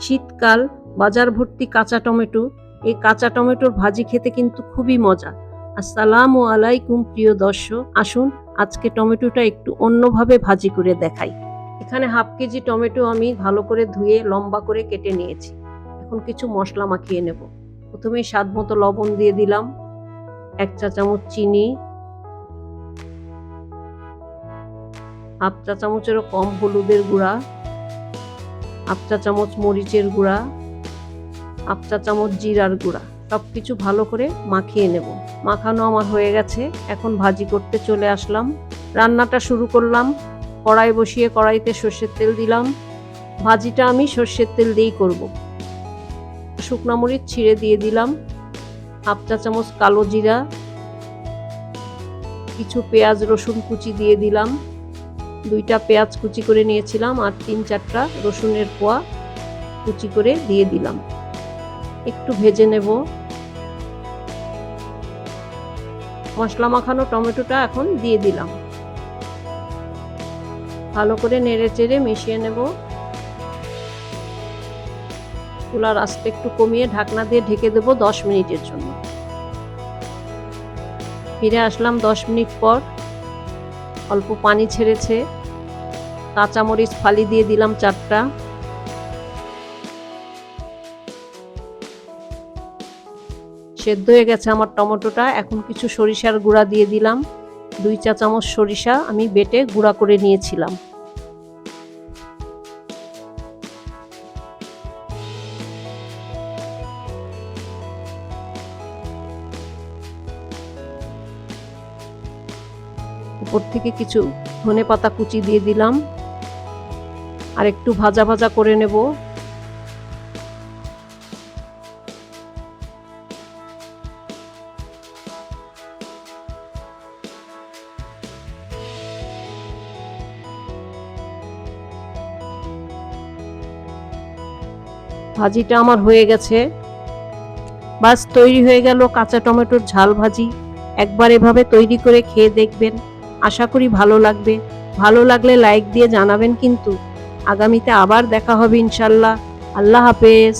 শীতকাল বাজার ভর্তি কাঁচা টমেটো, এই কাঁচা টমেটোর ভাজি খেতে কিন্তু খুবই মজা। আসসালামু আলাইকুম প্রিয় দর্শক, আসুন আজকে টমেটোটা একটু অন্যভাবে ভাজি করে দেখাই। এখানে হাফ কেজি টমেটো আমি ভালো করে ধুয়ে লম্বা করে কেটে নিয়েছি। এখন কিছু মশলা মাখিয়ে নেব। প্রথমে স্বাদ মতো লবণ দিয়ে দিলাম, এক চা চামচ চিনি, হাফ চা চামচেরও কম হলুদের গুঁড়া হাফ চা চামচ মরিচের গুঁড়া হাফ চা চামচ জিরার গুঁড়া সব কিছু ভালো করে মাখিয়ে নেব। মাখানো আমার হয়ে গেছে, এখন ভাজি করতে চলে আসলাম। রান্নাটা শুরু করলাম, কড়াই বসিয়ে কড়াইতে সর্ষের তেল দিলাম। ভাজিটা আমি সর্ষের তেল দিয়েই করব। শুকনা মরিচ ছিঁড়ে দিয়ে দিলাম হাফ চা চামচ কালো জিরা, কিছু পেঁয়াজ রসুন কুচি দিয়ে দিলাম। দুইটা পেঁয়াজ কুচি করে নিয়েছিলাম আর তিন চারটা রসুনের কোয়া কুচি করে দিয়ে দিলাম। একটু ভেজে নেব। মশলা মাখানো টমেটোটা এখন দিয়ে দিলাম। ভালো করে নেড়ে চেড়ে মিশিয়ে নেব। চুলার আস্তে একটু কমিয়ে ঢাকনা দিয়ে ঢেকে দেবো দশ মিনিটের জন্য। ফিরে আসলাম দশ মিনিট পর। অল্প পানি ছেড়েছে। কাঁচামরিচ ফালি দিয়ে দিলাম চারটা। সেদ্ধ হয়ে গেছে আমার টমেটোটা। এখন কিছু সরিষার গুঁড়া দিয়ে দিলাম। দুই চা চামচ সরিষা আমি বেটে গুঁড়া করে নিয়েছিলাম। উপর থেকে কিছু ধনে পাতা কুচি দিয়ে দিলাম। আর একটু ভাজা ভাজা করে নেব। ভাজিটা আমার হয়ে গেছে। বাস, তৈরি হয়ে গেল কাঁচা টমেটোর ঝাল ভাজি। একবার এভাবে তৈরি করে খেয়ে দেখবেন। আশা করি ভালো লাগবে। ভালো লাগলে লাইক দিয়ে জানাবেন কিন্তু। আগামীতে আবার দেখা হবে ইনশাল্লাহ। আল্লাহ হাফেজ।